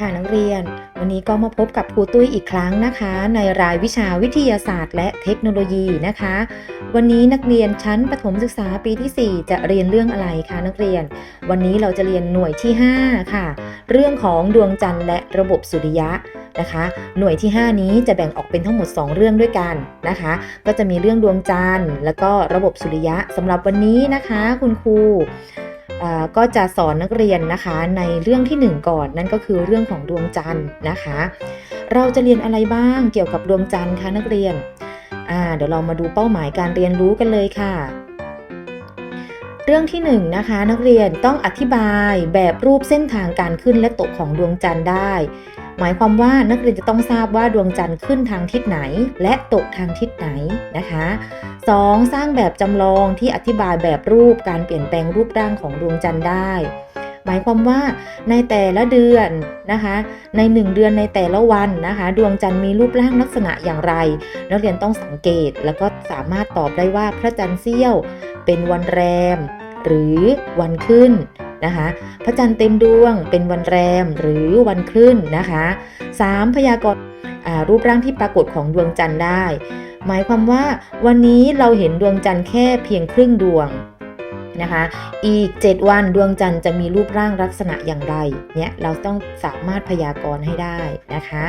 ค่ะนักเรียน วันนี้ก็มาพบกับครูตุ้ยอีกครั้งนะคะ ในรายวิชาวิทยาศาสตร์ และเทคโนโลยีนะคะ วันนี้นักเรียนชั้นประถมศึกษาปีที่ 4 จะเรียนเรื่องอะไรคะนักเรียน วันนี้เราจะเรียนหน่วยที่ 5 ค่ะ เรื่องของดวงจันทร์และระบบสุริยะนะคะ หน่วยที่ 5 นี้จะแบ่งออกเป็นทั้งหมด 2 เรื่องด้วยกันนะคะ ก็จะมีเรื่องดวงจันทร์ แล้วก็ระบบสุริยะสำหรับวันนี้นะคะ คุณครู ก็จะสอนนักเรียนนะคะในเรื่องที่ 1 ก่อนนั่นก็คือเรื่องของดวงจันทร์นะคะ เราจะเรียนอะไรบ้างเกี่ยวกับดวงจันทร์คะนักเรียนเดี๋ยวเรามาดูเป้าหมายการเรียนรู้กันเลยค่ะ รื่องที่1นงนะคะนักเรียนต้องอธิบายแบบรูปเส้นทางการขึ้นและตกของดวงจันทร์ได้ หมายความว่านักเรียนจะต้องทราบว่าดวงจันทร์ขึ้นทางทิศไหน และตกทางทิศไหนนะคะ 2. สร้างแบบจำลองที่อธิบายแบบรูปการเปลี่ยนแปลงรูปร่างของดวงจันทร์ได้ หมายความว่าในแต่ละเดือนนะคะ ใน 1 เดือนในแต่ละวันนะคะ ดวงจันทร์มีรูปร่างลักษณะอย่างไร นักเรียนต้องสังเกตแล้วก็สามารถตอบได้ว่าพระจันทร์เสี้ยว เป็นวันแรม หรือวันขึ้นนะคะพระจันทร์เต็มดวงเป็นวันแรมหรือวันขึ้นนะคะ 3. พยากรณ์รูปร่างที่ปรากฏของดวงจันทร์ได้ หมายความว่าวันนี้เราเห็นดวงจันทร์แค่เพียงครึ่งดวงนะคะ อีก 7 วันดวงจันทร์จะมีรูปร่างลักษณะอย่างไรเนี่ยเราต้องสามารถพยากรณ์ให้ได้นะคะ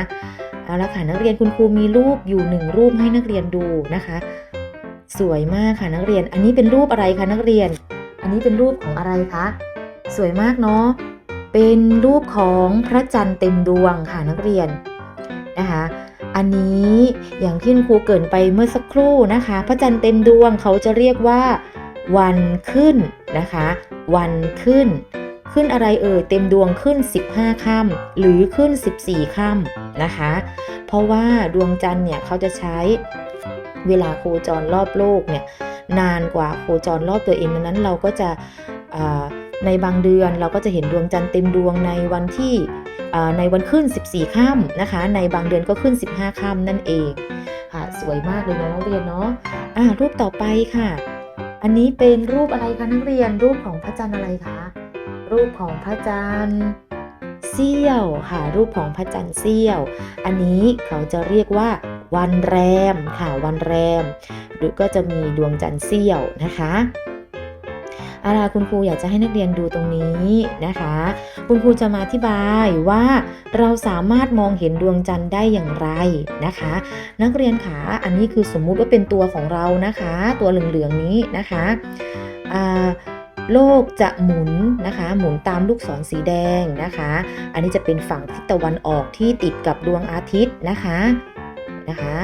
เอาละค่ะนักเรียนคุณครูมีรูปอยู่หนึ่งรูปให้นักเรียนดูนะคะ สวยมากค่ะนักเรียน อันนี้เป็นรูปอะไรคะนักเรียน อันนี้เป็นรูปของอะไรคะ สวยมากเนาะ เป็นรูปของพระจันทร์เต็มดวงค่ะนักเรียนนะคะ อันนี้อย่างที่ครูเกินไปเมื่อสักครู่นะคะ พระจันทร์เต็มดวงเขาจะเรียกว่า วันขึ้นนะคะ วันขึ้น ขึ้นอะไรเอ่ยเต็มดวงขึ้น 15ค่ำหรือขึ้น 14ค่ำนะคะ เพราะว่าดวงจันทร์เนี่ยเขาจะใช้เวลาโคจรรอบโลกเนี่ย นานกว่าโคจรรอบตัวเองดังนั้นเราก็จะในบางเดือนเราก็จะเห็นดวงจันทร์เต็มดวงในวันที่ในวันขึ้น 14ค่ำนะคะ ในบางเดือนก็ขึ้น 15ค่ำนั่นเองค่ะสวยมากเลยนะนักเรียนเนาะอ่ารูปต่อไปค่ะ อันนี้เป็นรูปอะไรคะนักเรียนรูปของพระจันทร์อะไรคะรูปของพระจันทร์เสี้ยวค่ะ รูปของพระจันทร์เสี้ยว อันนี้เขาจะเรียกว่า วันแรมค่ะวันแรม หรือก็จะมีดวงจันทร์เสี้ยวนะคะอาราคุณครูอยากจะให้นักเรียนดูตรงนี้นะคะ คุณครูจะมาอธิบายว่าเราสามารถมองเห็นดวงจันทร์ได้อย่างไรนะคะ นักเรียนขาอันนี้คือสมมุติว่าเป็นตัวของเรานะคะ ตัวเหลืองๆนี้นะคะโลกจะหมุนนะคะ หมุนตามลูกศรสีแดงนะคะ อันนี้จะเป็นฝั่งทิศตะวันออกที่ติดกับดวงอาทิตย์นะคะ นะคะ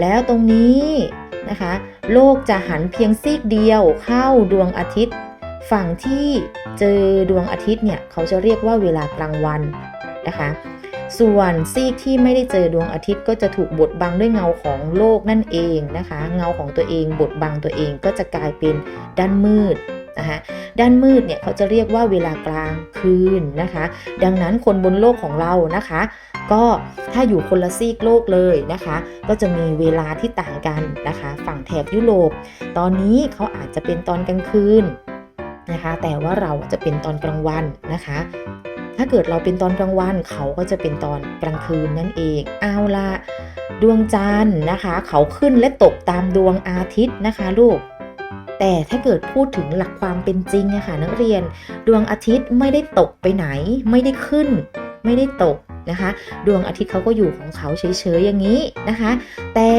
แล้วตรงนี้นะคะ โลกจะหันเพียงซีกเดียวเข้าดวงอาทิตย์ ฝั่งที่เจอดวงอาทิตย์เนี่ยเขาจะเรียกว่าเวลากลางวันนะคะ ส่วนซีกที่ไม่ได้เจอดวงอาทิตย์ก็จะถูกบดบังด้วยเงาของโลกนั่นเองนะคะ เงาของตัวเองบดบังตัวเองก็จะกลายเป็นด้านมืด นะคะด้านมืดเนี่ยเขาจะเรียกว่าเวลากลางคืนนะคะ ดังนั้นคนบนโลกของเรานะคะ ก็ถ้าอยู่คนละซีกโลกเลยนะคะ ก็จะมีเวลาที่ต่างกันนะคะ ฝั่งแถบยุโรป ตอนนี้เขาอาจจะเป็นตอนกลางคืนนะคะ แต่ว่าเราจะเป็นตอนกลางวันนะคะถ้าเกิดเราเป็นตอนกลางวันเขาก็จะเป็นตอนกลางคืนนั่นเองเอาละดวงจันทร์นะคะ เขาขึ้นและตกตามดวงอาทิตย์นะคะ ลูก แต่ถ้าเกิดพูดถึงหลักความเป็นจริงนะคะนักเรียน ดวงอาทิตย์ไม่ได้ตกไปไหน ไม่ได้ขึ้น ไม่ได้ตกนะคะ ดวงอาทิตย์เขาก็อยู่ของเขาเฉยๆอย่างนี้นะคะ แต่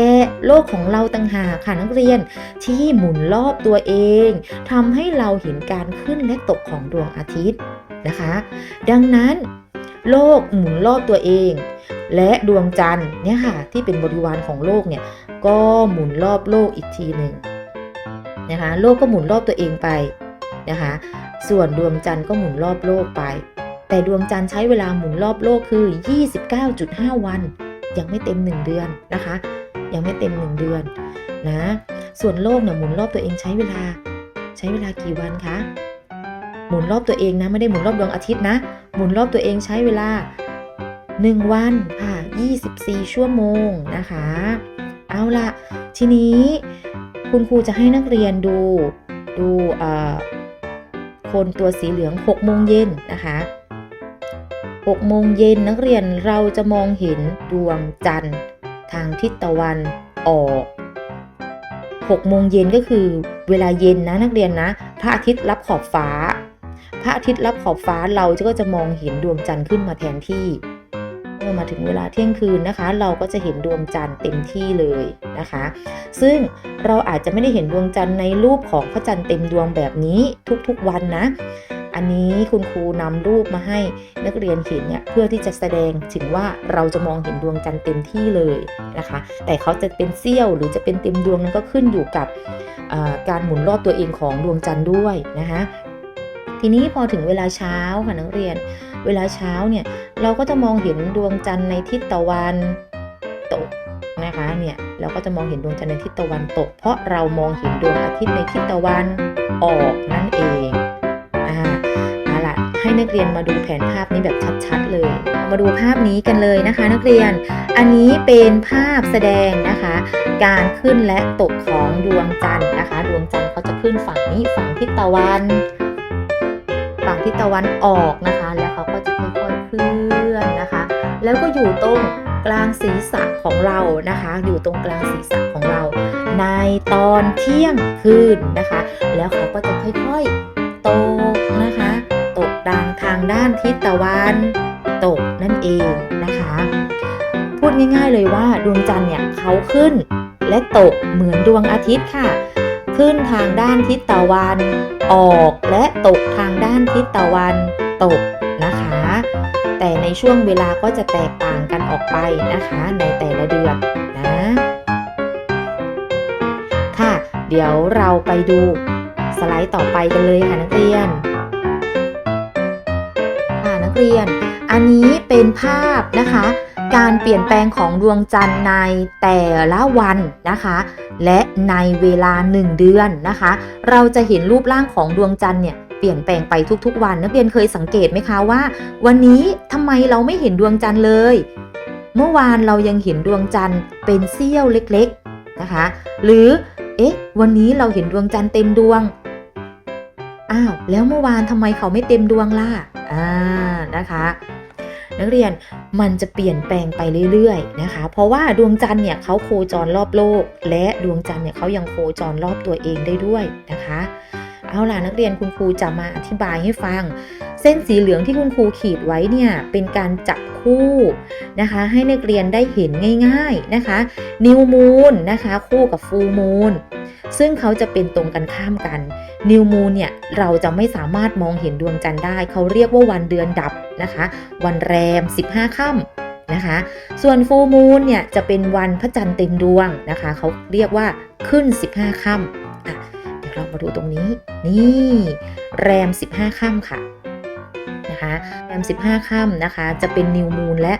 โลกของเราต่างหากค่ะนักเรียนที่หมุนรอบตัวเองทำให้เราเห็นการขึ้นและตกของดวงอาทิตย์นะคะ ดังนั้น โลกหมุนรอบตัวเอง และดวงจันทร์เนี่ยค่ะที่เป็นบริวารของโลกเนี่ยก็หมุนรอบโลกอีกทีหนึ่ง นะคะโลกก็หมุนรอบตัวเองไปนะคะส่วนดวงจันทร์ก็หมุนรอบโลกไป แต่ดวงจันทร์ใช้เวลาหมุนรอบโลกคือ 29.5 วัน ยังไม่เต็ม 1 เดือนนะคะ ยังไม่เต็ม 1 เดือนนะส่วนโลกเนี่ยหมุนรอบตัวเองใช้เวลาใช้เวลากี่วันคะหมุนรอบตัวเองนะไม่ได้หมุนรอบดวงอาทิตย์นะ หมุนรอบตัวเองใช้เวลา 1 วันค่ะ 24 ชั่วโมงนะคะ เอาละทีนี้ คุณครูจะให้นักเรียนดูดูคนตัวสีเหลือง6โมงเย็นนะคะ6โมงเย็นนักเรียนเราจะมองเห็นดวงจันทร์ ทางทิศตะวันออก6โมงเย็นก็คือเวลาเย็นนะนักเรียนนะ พระอาทิตย์รับขอบฟ้า พระอาทิตย์รับขอบฟ้าเราก็จะมองเห็นดวงจันทร์ขึ้นมาแทนที่ เมื่อมาถึงเวลาเที่ยงคืนนะคะ เราก็จะเห็นดวงจันทร์เต็มที่เลยนะคะ ซึ่งเราอาจจะไม่ได้เห็นดวงจันทร์ในรูปของพระจันทร์เต็มดวงแบบนี้ทุกๆวันนะอันนี้คุณครูนำรูปมาให้นักเรียนเห็นเนี่ยเพื่อที่จะแสดงถึงว่าเราจะมองเห็นดวงจันทร์เต็มที่เลยนะคะ แต่เขาจะเป็นเสี้ยวหรือจะเป็นเต็มดวงนั้นก็ขึ้นอยู่กับการหมุนรอบตัวเองของดวงจันทร์ด้วยนะคะทีนี้พอถึงเวลาเช้าค่ะนักเรียน เวลาเช้าเนี่ยเราก็จะมองเห็นดวงจันทร์ในทิศตะวันตกนะคะเนี่ยเราก็จะมองเห็นดวงจันทร์ในทิศตะวันตก เพราะเรามองเห็นดวงอาทิตย์ในทิศตะวันออกนั่นเองอ่าเอาละให้นักเรียนมาดูแผนภาพนี้แบบชัดๆเลย มาดูภาพนี้กันเลยนะคะ นักเรียนอันนี้เป็นภาพแสดงนะคะ การขึ้นและตกของดวงจันทร์นะคะ ดวงจันทร์เขาจะขึ้นฝั่งนี้ฝั่งทิศตะวัน ฝั่งทิศตะวันออกนะคะ เขาก็จะค่อยๆเคลื่อนนะคะ แล้วก็อยู่ตรงกลางศีรษะของเรานะคะ อยู่ตรงกลางศีรษะของเรา ในตอนเที่ยงคืนนะคะ แล้วเขาก็จะค่อยๆตกนะคะ ตกดังทางด้านทิศตะวันตกนั่นเองนะคะ พูดง่ายๆเลยว่าดวงจันทร์เนี่ยเขาขึ้นและตกเหมือนดวงอาทิตย์ค่ะ ขึ้นทางด้านทิศตะวันออกและตกทางด้านทิศตะวันตก ในช่วงเวลาก็จะแตกต่างกันออกไปนะคะในแต่ละเดือนนะค่ะ เดี๋ยวเราไปดูสไลด์ต่อไปกันเลยค่ะนักเรียนค่ะนักเรียน อันนี้เป็นภาพนะคะ การเปลี่ยนแปลงของดวงจันทร์ในแต่ละวันนะคะ และในเวลา 1 เดือนนะคะ เราจะเห็นรูปร่างของดวงจันทร์เนี่ย เปลี่ยนแปลงไปทุกๆ วันนักเรียนเคยสังเกตไหมคะว่า วันนี้ทำไมเราไม่เห็นดวงจันทร์เลย เมื่อวานเรายังเห็นดวงจันทร์เป็นเสี้ยวเล็กๆนะคะ หรือเอ๊ะ วันนี้เราเห็นดวงจันทร์เต็มดวงอ้าวแล้วเมื่อวานทำไมเขาไม่เต็มดวงล่ะอ่านะคะนักเรียนมันจะเปลี่ยนแปลงไปเรื่อยๆนะคะ เพราะว่าดวงจันทร์เนี่ยเขาโคจรรอบโลก และดวงจันทร์เนี่ยเขายังโคจรรอบตัวเองได้ด้วยนะคะ เอาล่ะนักเรียนคุณครูจะมาอธิบายให้ฟัง เส้นสีเหลืองที่คุณครูขีดไว้เนี่ยเป็นการจับคู่นะคะ ให้นักเรียนได้เห็นง่าย ๆนะคะ นิวมูนนะคะคู่กับฟูมูนซึ่งเขาจะเป็นตรงกันข้ามกัน นิวมูนเนี่ยเราจะไม่สามารถมองเห็นดวงจันทร์ได้ เขาเรียกว่าวันเดือนดับนะคะ วันแรม 15ค่ำนะคะ ส่วนฟูมูนเนี่ยจะเป็นวันพระจันทร์เต็มดวงนะคะ เขาเรียกว่าขึ้น 15ค่ำอะ เรามาดูตรงนี้ นี่ แรม 15ค่ำค่ะนะคะแรม 15ค่ำนะคะ จะเป็นนิวมูนและ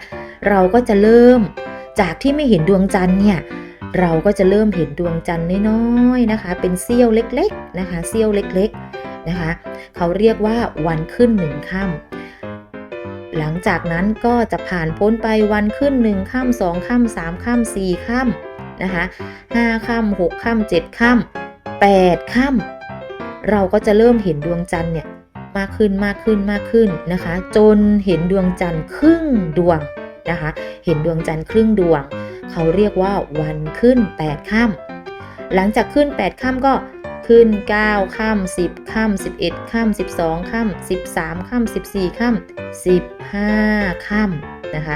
เราก็จะเริ่มจากที่ไม่เห็นดวงจันทร์เนี่ยเราก็จะเริ่มเห็นดวงจันทร์น้อยๆนะคะ เป็นเสี้ยวเล็กๆนะคะเสี้ยวเล็กๆนะคะ เขาเรียกว่าวันขึ้นหนึ่งค่ำหลังจากนั้นก็จะผ่านพ้นไปวันขึ้นหนึ่งค่ำสองค่ำสามค่ำสี่ค่ำนะคะห้าค่ำหกค่ำเจ็ดค่ำ แปดค่ำเราก็จะเริ่มเห็นดวงจันทร์เนี่ยมากขึ้นมากขึ้นมากขึ้นนะคะ จนเห็นดวงจันทร์ครึ่งดวงนะคะ เห็นดวงจันทร์ครึ่งดวง เขาเรียกว่าวันขึ้น 8ค่ำหลังจากขึ้น 8ค่ำก็ขึ้น 9ค่ำ10ค่ำ11ค่ำ12ค่ำ13ค่ำ14ค่ำ15ค่ำนะคะ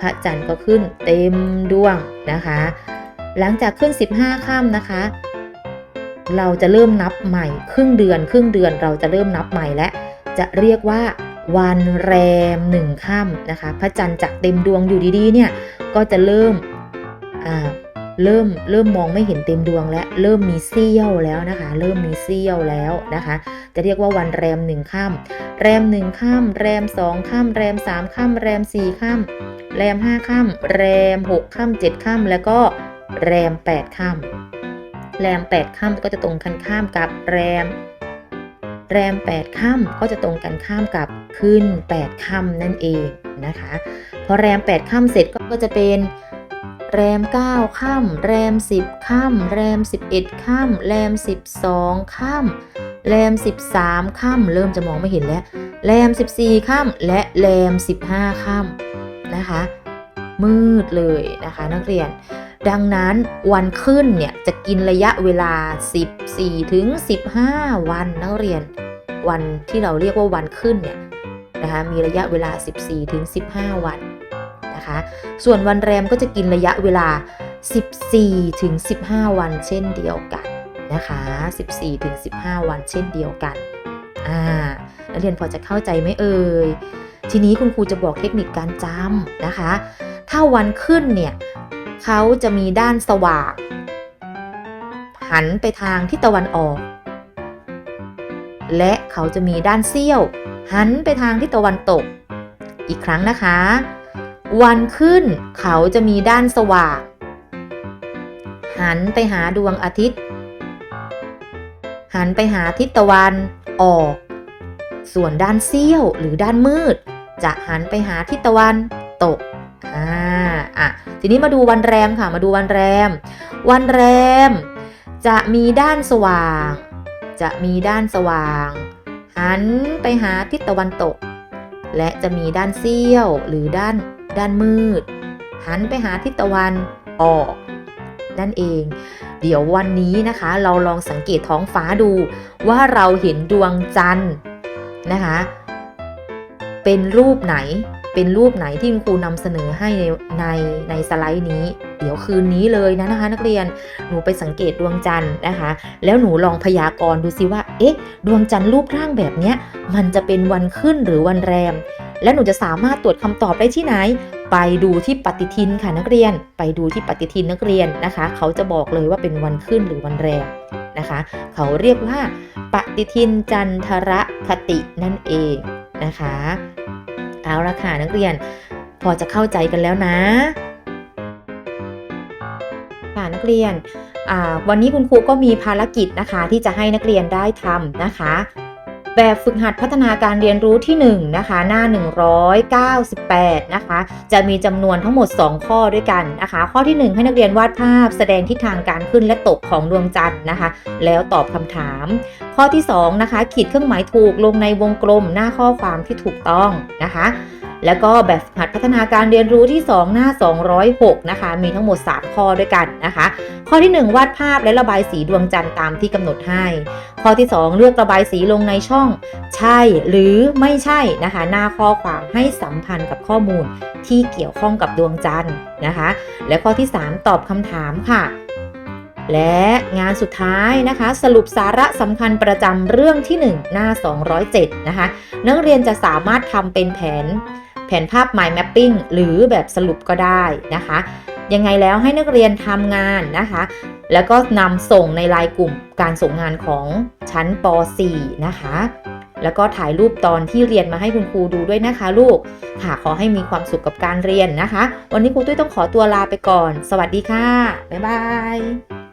พระจันทร์ก็ขึ้นเต็มดวงนะคะ หลังจากขึ้น 15ค่ำนะคะ เราจะเริ่มนับใหม่ ครึ่งเดือน ครึ่งเดือนเราจะเริ่มนับใหม่และ จะเรียกว่าวันแรมหนึ่งค่ำนะคะ พระจันทร์จากเต็มดวงอยู่ดีๆเนี่ยก็จะเริ่มเริ่มเริ่มมองไม่เห็นเต็มดวงและเริ่มมีเสี้ยวแล้วนะคะ เริ่มมีเสี้ยวแล้วนะคะ จะเรียกว่าวันแรมหนึ่งค่ำแรมหนึ่งค่ำแรมสองค่ำแรมสามค่ำแรมสี่ค่ำแรมห้าค่ำแรมหกค่ำเจ็ดค่ำแล้วก็แรมแปดค่ำ แรมแปดค่ำก็จะตรงกันข้ามกับแรม แรมแปดค่ำก็จะตรงกันข้ามกับขึ้นแปดค่ำนั่นเองนะคะ พอแรม 8 ค่ำเสร็จก็จะเป็นแรม 9 ค่ำแรม 10 ค่ำแรม 11 ค่ำแรม 12 ค่ำแรม 13 ค่ำเริ่มจะมองไม่เห็นแล้ว แรม 14 ค่ำและแรม 15 ค่ำนะคะ มืดเลยนะคะ นักเรียน ดังนั้นวันขึ้นเนี่ยจะกินระยะเวลา 14ถึง15 วันนักเรียน วันที่เราเรียกว่าวันขึ้นเนี่ยนะคะมีระยะเวลา 14ถึง15 วันนะคะส่วนวันแรมก็จะกินระยะเวลา 14ถึง15 วันเช่นเดียวกันนะคะ14ถึง15 วันเช่นเดียวกันอ่านักเรียนพอจะเข้าใจไหมเอ่ยทีนี้คุณครูจะบอกเทคนิคการจำนะคะ ถ้าวันขึ้นเนี่ย เขาจะมีด้านสว่างหันไปทางทิศตะวันออก และเขาจะมีด้านเสี้ยว หันไปทางทิศตะวันตก อีกครั้งนะคะ วันขึ้นเขาจะมีด้านสว่างหันไปหาดวงอาทิตย์ หันไปหาทิศตะวันออก ส่วนด้านเสี้ยวหรือด้านมืด จะหันไปหาทิศตะวันตก ทีนี้มาดูวันแรมค่ะ มาดูวันแรม วันแรม จะมีด้านสว่าง จะมีด้านสว่าง หันไปหาทิศตะวันตก และจะมีด้านเสี้ยวหรือด้านด้านมืด หันไปหาทิศตะวันออกนั่นเอง เดี๋ยววันนี้นะคะ เราลองสังเกตท้องฟ้าดูว่าเราเห็นดวงจันทร์นะคะ เป็นรูปไหน เป็นรูปไหนที่คุณครูนำเสนอให้ในในในสไลด์นี้ เดี๋ยวคืนนี้เลยนะนะคะ นักเรียนหนูไปสังเกตดวงจันทร์นะคะ แล้วหนูลองพยากรณ์ดูซิว่า เอ๊ะ ดวงจันทร์รูปร่างแบบเนี้ย มันจะเป็นวันขึ้นหรือวันแรม และหนูจะสามารถตรวจคำตอบได้ที่ไหน ไปดูที่ปฏิทินค่ะนักเรียน ไปดูที่ปฏิทินนักเรียนนะคะ เขาจะบอกเลยว่าเป็นวันขึ้นหรือวันแรมนะคะเขาเรียกว่า ปฏิทินจันทรคตินั่นเองนะคะ เอาละค่ะนักเรียน พอจะเข้าใจกันแล้วนะ ค่ะนักเรียนวันนี้คุณครูก็มีภารกิจนะคะ ที่จะให้นักเรียนได้ทำนะคะ แบบฝึกหัดพัฒนาการเรียนรู้ที่1นะคะหน้า 198 นะคะ จะมีจำนวนทั้งหมด 2 ข้อด้วยกันนะคะ ข้อที่ 1 ให้นักเรียนวาดภาพ แสดงทิศทางการขึ้นและตกของดวงจันทร์นะคะ แล้วตอบคำถาม ข้อที่2นะคะขีดเครื่องหมายถูกลงในวงกลมหน้าข้อความที่ถูกต้องนะคะ แล้วก็แบบหัดพัฒนาการเรียนรู้ที่ 2 หน้า 206 นะคะ มีทั้งหมด 3 ข้อด้วยกันนะคะ ข้อที่ 1 วาดภาพและระบายสีดวงจันทร์ตามที่กำหนดให้ ข้อที่ 2 เลือกระบายสีลงในช่อง ใช่หรือไม่ใช่นะคะ หน้าข้อความให้สัมพันธ์กับข้อมูลที่เกี่ยวข้องกับดวงจันทร์นะคะ และข้อที่ 3 ตอบคำถามค่ะและงานสุดท้ายนะคะ สรุปสาระสำคัญประจำเรื่องที่ 1 หน้า 207 นะคะ นักเรียนจะสามารถทำเป็นแผน แผนภาพ mind mapping หรือแบบสรุปก็ได้นะคะ ยังไงแล้วให้นักเรียนทำงานนะคะ แล้วก็นำส่งในไลน์กลุ่มการส่งงานของชั้นป .4 นะคะ แล้วก็ถ่ายรูปตอนที่เรียนมาให้คุณครูดูด้วยนะคะลูก ค่ะขอให้มีความสุขกับการเรียนนะคะ วันนี้ครูตุ้ยต้องขอตัวลาไปก่อน สวัสดีค่ะ บ๊ายบาย